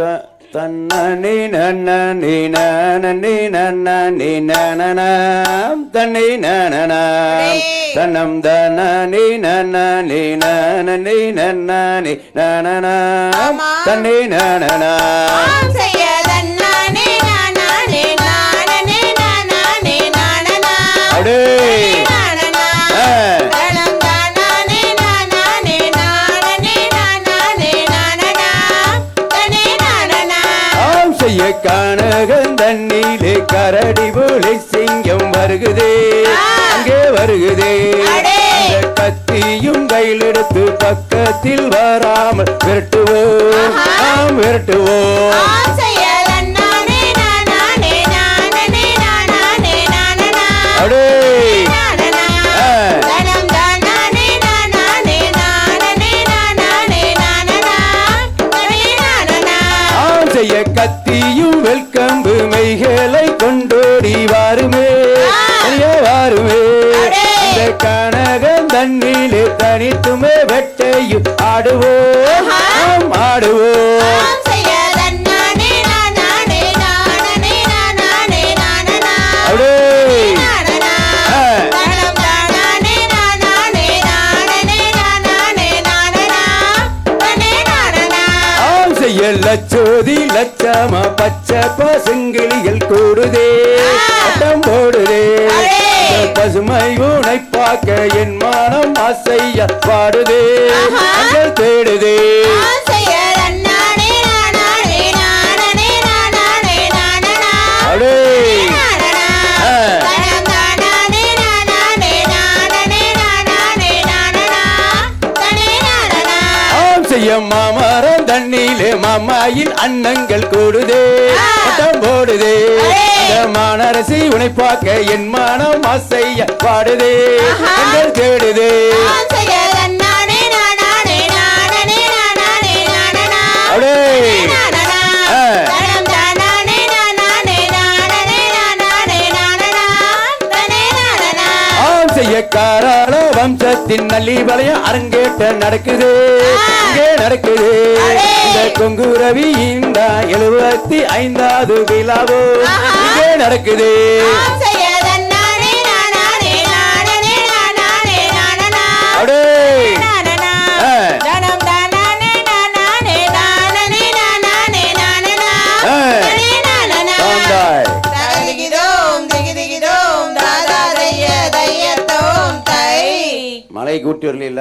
தன்னி நன்னி நன்னி நன்னி நனனம். தன்னி நனனம். தன்னம் தன்னி நன்னி நன்னி நன்னி நனனம். தன்னி நனனம். தண்ணிலே கரடி புலி சிங்கம் வருகுதே. அங்கே வருகுதே. கத்தியும் கையில் எடுத்து பக்கத்தில் வராமல் விரட்டுவோம். விரட்டுவோம். செய்ய கத்தியும் வெல்கம்பு மெய்களை கொண்டோடி வாருமே. வாருமே. அடே. அந்த கனகன் தண்ணிலே தனித்துமே வெட்டையும் ஆடுவோம். ஆடுவோம். செய்ய லட்சோதி லட்சமா பச்சை பசுங்கிளிகள் கூடுதே ஆ. பட்டம் போடுதே. பசுமை உனை பார்க்க என் மனம் ஆசையா பாடுதே. தேடுதே. செய்ய மாமரம் தண்ணிலே மாமாயின் அன்னங்கள் கூடுதே. பட்டம் போடுதே. மானரசி உனை பார்க்க என் மனம் ஆசையா பாடுதே. தேடுதே. காராள வம்சத்தின் நல்லிவளையம் அரங்கேட்ட நடக்குது ஆ. இங்கே நடக்குது. இந்த கொங்குரவி இந்த எழுபத்தி ஐந்தாவது விழாவோ. இங்கே நடக்குது ಮಳೆಗೆ ಹುಟ್ಟಿರಲಿಲ್ಲ